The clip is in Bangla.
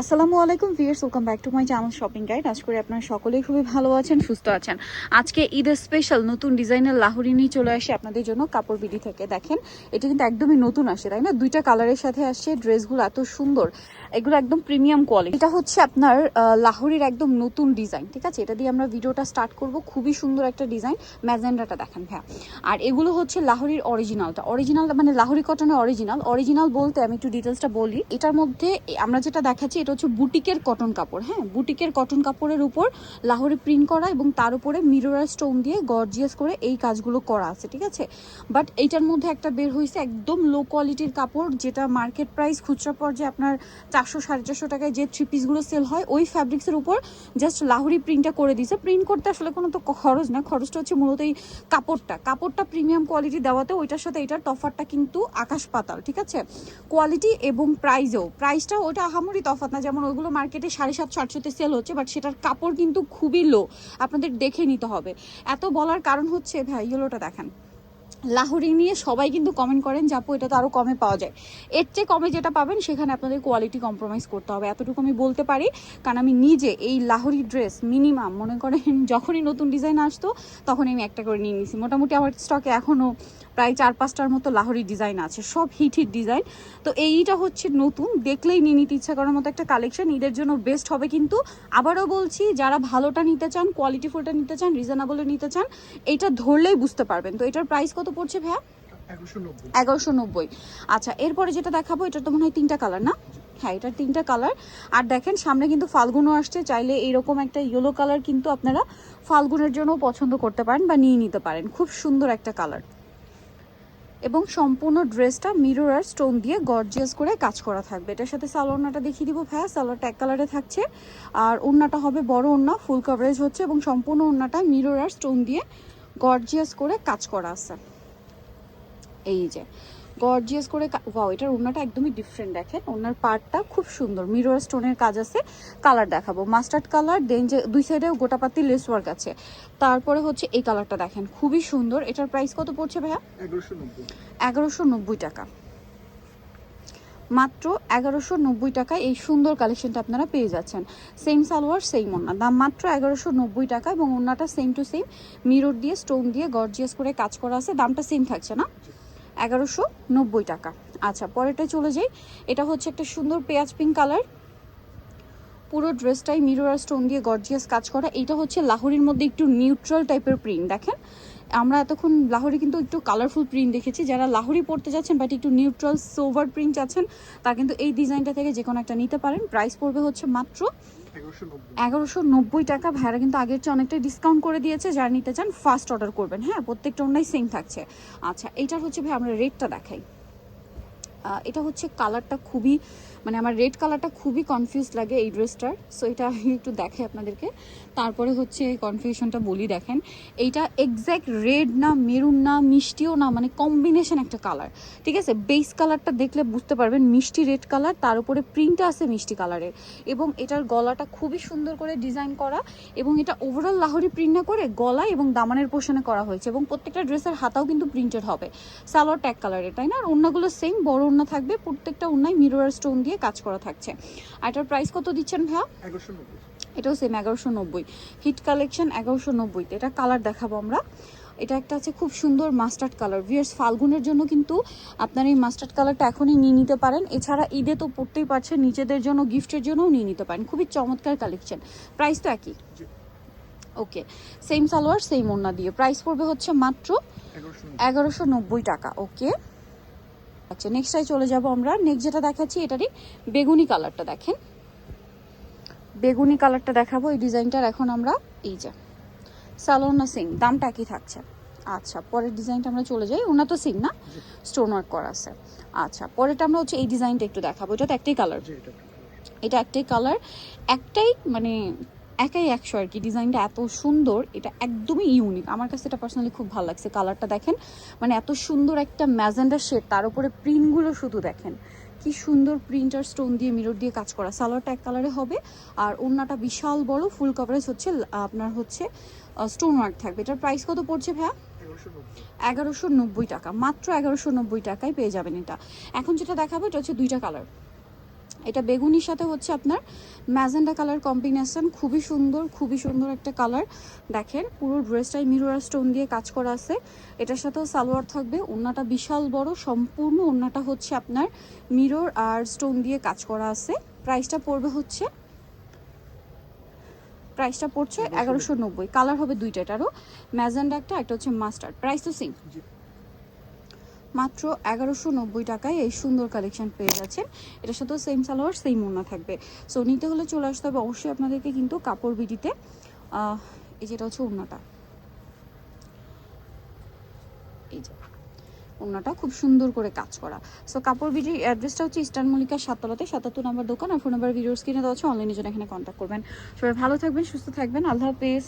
আসসালামু আলাইকুম viewers welcome back to my channel shopping guide. আজ করে আপনারা সকলেই খুবই ভালো আছেন, সুস্থ আছেন। আজকে ঈদের স্পেশাল নতুন ডিজাইনের লাহোরি নিয়ে চলে আসে আপনাদের জন্য কাপড় বিডি থেকে। দেখেন, এটা কিন্তু একদমই নতুন আসে, তাই না? দুইটা কালারের সাথে আসছে ড্রেসগুলো এত সুন্দর। এগুলো একদম প্রিমিয়াম কোয়ালিটি এটা হচ্ছে আপনার লাহোরির একদম নতুন ডিজাইন, ঠিক আছে? এটা দিয়ে আমরা ভিডিওটা স্টার্ট করব। খুবই সুন্দর একটা ডিজাইন, ম্যাজেন্ডাটা দেখেন হ্যাঁ আর এগুলো হচ্ছে লাহোরির অরিজিনালটা অরিজিনাল মানে লাহোরি কটনের অরিজিনাল অরিজিনাল বলতে আমি একটু ডিটেলসটা বলি। এটার মধ্যে আমরা যেটা দেখাচ্ছি এটা হচ্ছে বুটিকের কটন কাপড় হ্যাঁ? বুটিকের কটন কাপড়ের উপর লাহোরি প্রিন্ট করা এবং তার উপরে মিরর স্টোন দিয়ে গর্জিয়াস করে এই কাজগুলো করা আছে, ঠিক আছে? বাট এইটার মধ্যে একটা বের হয়েছে একদম লো কোয়ালিটির কাপড়, যেটা মার্কেট প্রাইস খুচরা পর্যায়ে আপনার চারশো, সাড়ে চারশো টাকায় যে থ্রি পিসগুলো সেল হয়, ওই ফ্যাব্রিক্সের উপর জাস্ট লাহোরি প্রিন্টটা করে দিয়েছে। প্রিন্ট করতে আসলে কোনো তো খরচ না, খরচটা হচ্ছে মূলত এই কাপড়টা। কাপড়টা প্রিমিয়াম কোয়ালিটি দেওয়াতে ওইটার সাথে এটার তফাতটা কিন্তু আকাশ পাতাল, ঠিক আছে? কোয়ালিটি এবং প্রাইসেও প্রাইসটা ওটা আহামরি তফাৎ না, যেমন ওইগুলো মার্কেটে সাড়ে সাতশো, আটশোতে সেল হচ্ছে বাট সেটার কাপড় কিন্তু খুবই লো আপনাদের দেখে নিতে হবে। এত বলার কারণ হচ্ছে, ভাই ইয়েলোটা দেখেন। লাহোরি নিয়ে সবাই কিন্তু কমেন্ট করেন যে, আপু, এটা তো আরও কমে পাওয়া যায়। এর চেয়ে কমে যেটা পাবেন, সেখানে আপনাদের কোয়ালিটি কম্প্রোমাইজ করতে হবে। এতটুকু আমি বলতে পারি, কারণ আমি নিজে এই লাহোরি ড্রেস মিনিমাম মনে করেন, যখনই নতুন ডিজাইন আসতো, তখন আমি একটা করে নিয়ে নিয়েছি মোটামুটি আমার স্টকে এখনও প্রায় চার, পাঁচটার মতো লাহোরি ডিজাইন আছে, সব হিট হিট ডিজাইন তো এইটা হচ্ছে নতুন, দেখলেই নিয়ে নিতে ইচ্ছা করার মতো একটা কালেকশন ঈদের জন্য বেস্ট হবে কিন্তু আবারও বলছি, যারা ভালোটা নিতে চান কোয়ালিটি ফুলটা নিতে চান রিজনেবলে নিতে চান, এটা ধরলেই বুঝতে পারবেন। তো এটার প্রাইস কত পড়ছে ভাইয়া? এগারোশো নব্বই। আচ্ছা এরপরে যেটা দেখাবো এটা তো মনে হয় তিনটা কালার না? হ্যাঁ এটার তিনটা কালার আর দেখেন সামনে কিন্তু ফাল্গুনও আসছে চাইলে এইরকম একটা ইয়েলো কালার কিন্তু আপনারা ফাল্গুনের জন্য পছন্দ করতে পারেন বা নিয়ে নিতে পারেন। খুব সুন্দর একটা কালার এবং সম্পূর্ণ ড্রেসটা মিরর আর স্টোন দিয়ে গর্জিয়াস করে কাজ করা থাকবে। এটার সাথে সালোয়ারটা দেখিয়ে দিব ভাইয়া। সালোয়ারটা এক কালারে থাকছে। আর ওড়নাটা হবে বড় ওড়না ফুল কভারেজ হচ্ছে এবং সম্পূর্ণ ওড়নাটা মিরর আর স্টোন দিয়ে গর্জিয়াস করে কাজ করা আছে। এই যে গর্জিয়াস করে ওয়াও এটার ওড়নাটা একদমই ডিফারেন্ট দেখেন। ওনার পার্টটা খুব সুন্দর। মিরর স্টোনের কাজ আছে কালার দেখাবো। মাস্টার্ড কালার দেন যে দুই সাইডে গোটাপাতি লেস ওয়ার্ক আছে। তারপরে হচ্ছে এই কালারটা দেখেন, খুবই সুন্দর। এটার প্রাইস কত পড়ছে ভাইয়া? এগারোশো নব্বই। টাকা। মাত্র এগারোশো নব্বই টাকায় এই সুন্দর কালেকশনটা আপনারা পেয়ে যাচ্ছেন। সেম সালোয়ার সেম ওন্না দাম মাত্র এগারোশো নব্বই টাকা এবং ওন্নাটা সেম টু সেম মিরর দিয়ে স্টোন দিয়ে গর্জিয়াস করে কাজ করা আছে। দামটা সেম থাকছে না? এগারোশো নব্বই টাকা। আচ্ছা পরেরটা চলে যাই। এটা হচ্ছে একটা সুন্দর পেঁয়াজ পিঙ্ক কালার পুরো ড্রেসটাই মিরর আর স্টোন দিয়ে গর্জিয়াস কাজ করা। এটা হচ্ছে লাহোরির মধ্যে একটু নিউট্রাল টাইপের প্রিন্ট দেখেন? আমরা এতক্ষণ লাহোরি কিন্তু একটু কালারফুল প্রিন্ট দেখেছি। যারা লাহোরি পড়তে যাচ্ছেন বাট একটু নিউট্রাল সোভার প্রিন্ট আছেন, তা কিন্তু এই ডিজাইনটা থেকে যে কোনো একটা নিতে পারেন। প্রাইস পড়বে হচ্ছে মাত্র এগারোশো নব্বই। টাকা ভাইরা কিন্তু আগের চেয়ে অনেকটাই ডিসকাউন্ট করে দিয়েছে, যারা নিতে চান ফার্স্ট অর্ডার করবেন। হ্যাঁ প্রত্যেকটা অন্যায় সেম থাকছে। আচ্ছা এটার হচ্ছে ভাই আমরা রেটটা দেখাই। এটা হচ্ছে কালারটা খুবই মানে আমার রেড কালারটা খুবই কনফিউজ লাগে এই ড্রেসটার সো এটা আমি একটু দেখাই আপনাদেরকে। তারপরে হচ্ছে এই কনফিউশনটা বলি, দেখেন। এইটা এক্স্যাক্ট রেড না মেরুন না, মিষ্টিও না মানে কম্বিনেশন একটা কালার ঠিক আছে? বেস কালারটা দেখলে বুঝতে পারবেন, মিষ্টি রেড কালার তার উপরে প্রিন্টটা আছে মিষ্টি কালারের এবং এটার গলাটা খুবই সুন্দর করে ডিজাইন করা এবং এটা ওভারঅল লাহোরি প্রিন্ট না করে গলা এবং দামানের পোষণে করা হয়েছে এবং প্রত্যেকটা ড্রেসের হাতাও কিন্তু প্রিন্টেড হবে। সালোয়ার ট্যাগ কালারের তাই না? আর ওড়নাগুলো সেম বড় ওড়না থাকবে, প্রত্যেকটা অন্যায় মিরর স্টোন দিয়ে কাজ করা থাকছে। আর এটার প্রাইস কত দিচ্ছেন ভাইয়া? এটাও সেম এগারোশো নব্বই। হিট কালেকশন এগারোশো নব্বইতে এটা কালার দেখাবো আমরা। এটা একটা আছে খুব সুন্দর মাস্টার্ড কালার ভিয়ার্স ফাল্গুনের জন্য কিন্তু আপনার এই মাস্টার্ড কালারটা এখনই নিয়ে নিতে পারেন। এছাড়া ঈদে তো পড়তেই পারছেন নিজেদের জন্য গিফটের জন্যও নিয়ে নিতে পারেন। খুবই চমৎকার কালেকশন প্রাইস তো একই? ওকে সেম সালোয়ার সেম ওড়না দিয়ে। প্রাইস পড়বে হচ্ছে মাত্র এগারোশো নব্বই। টাকা। ওকে আচ্ছা নেক্সটাই চলে যাব আমরা। নেক্সট যেটা দেখাচ্ছি এটারই বেগুনি কালারটা দেখেন। বেগুনি কালারটা দেখাবো এই ডিজাইনটার এখন আমরা এই যে সালোনা সিং দামটা একই থাকছে। আচ্ছা পরের ডিজাইনটা আমরা চলে যাই। ওনা তো সিং না স্টোন ওয়ার্ক করা আছে। আচ্ছা পরেরটা আমরা হচ্ছে এই ডিজাইনটা একটু দেখাবো। এটা তো একটাই কালার এটা একটাই কালার একটাই মানে একাই একশো আর কি। ডিজাইনটা এত সুন্দর, এটা একদমই ইউনিক আমার কাছে এটা পার্সোনালি খুব ভালো লাগছে। কালারটা দেখেন মানে এত সুন্দর একটা ম্যাজেন্ডার শেড তার উপরে প্রিন্টগুলো শুধু দেখেন। কি সুন্দর প্রিন্টার স্টোন দিয়ে মিরর দিয়ে কাজ করা। সালোয়ারটা এক কালারে হবে, আর ওড়নাটা বিশাল বড় ফুল কভারেজ হচ্ছে, আপনার হচ্ছে স্টোন ওয়ার্ক থাকবে। এটার প্রাইস কত পড়ছে এগারোশো এগারোশো নব্বই টাকা। মাত্র এগারোশো নব্বই টাকায় পেয়ে যাবেন এটা। এখন যেটা দেখাবো, এটা হচ্ছে দুইটা কালার এটা বেগুনির সাথে হচ্ছে আপনার ম্যাজেন্ডা কালার কম্বিনেশন খুবই সুন্দর খুবই সুন্দর একটা কালার। দেখেন পুরো ড্রেসটাই মিরর স্টোন দিয়ে কাজ করা আছে। এটার সাথেও সালোয়ার থাকবে ওন্নাটা বিশাল বড় সম্পূর্ণ ওন্নাটা হচ্ছে আপনার মিরর আর স্টোন দিয়ে কাজ করা আছে। প্রাইসটা পড়বে হচ্ছে প্রাইসটা পড়ছে এগারোশো নব্বই। কালার হবে দুইটা এটারও। ম্যাজেন্ডা একটা একটা হচ্ছে মাস্টার্ড। প্রাইস তো সিং জি। মাত্র এগারোশো নব্বই টাকায় এই সুন্দর কালেকশন পেয়ে যাচ্ছেন। এটার সাথেও সেম সালোয়ার সেম ওড়না থাকবে। সো নিতে হলে চলে আসতে হবে অবশ্যই আপনাদেরকে কিন্তু কাপড় বিডিতে। এই যেটা হচ্ছে ওড়নাটা। এই যে, ওড়নাটা খুব সুন্দর করে কাজ করা। সো কাপড় বিডির অ্যাড্রেসটা হচ্ছে ইস্টার্ন মল্লিকার সাততলাতে, সাতাত্তর নাম্বার দোকান। আর ফোন নাম্বার ভিডিওস কিনে দেওয়া হচ্ছে অনলাইনে জন্য এখানে কন্ট্যাক্ট করবেন। সবাই ভালো থাকবেন, সুস্থ থাকবেন। আল্লাহ হাফেজ।